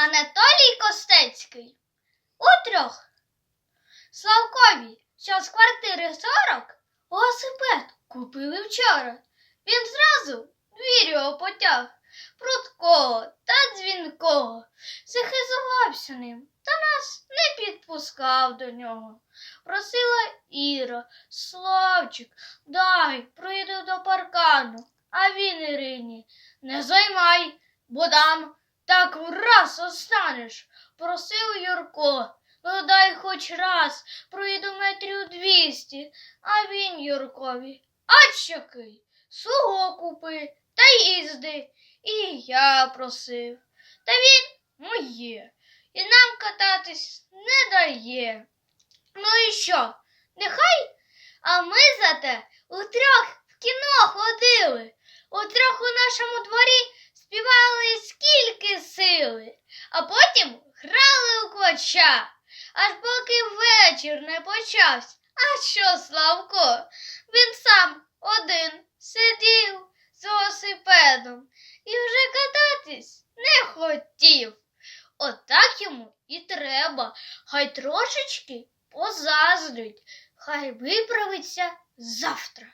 Анатолій Костецький. Утрьох. Славкові, що з квартири 40 велосипед купили вчора. Він зразу двір його потяг. Прудкого та дзвінкого. Захизувався ним, та нас не підпускав до нього. Просила Іра, Славчик, дай, прийду до паркану. А він Ірині, не займай, бо дам, так враз останеш. Просив Юрко, ну дай хоч раз, пройду метрів двісті, а він Юркові, ач який, свого купи та їзди. І я просив. Та він моє, і нам кататись не дає. Ну і що? Нехай? А ми зате утрьох в кіно ходили. Утрьох у нашому дворі співали скільки грали аж поки вечір не почався. А що, Славко? Він сам один сидів з велосипедом і вже кататись не хотів. Отак йому і треба. Хай трошечки позаздрить, хай виправиться завтра.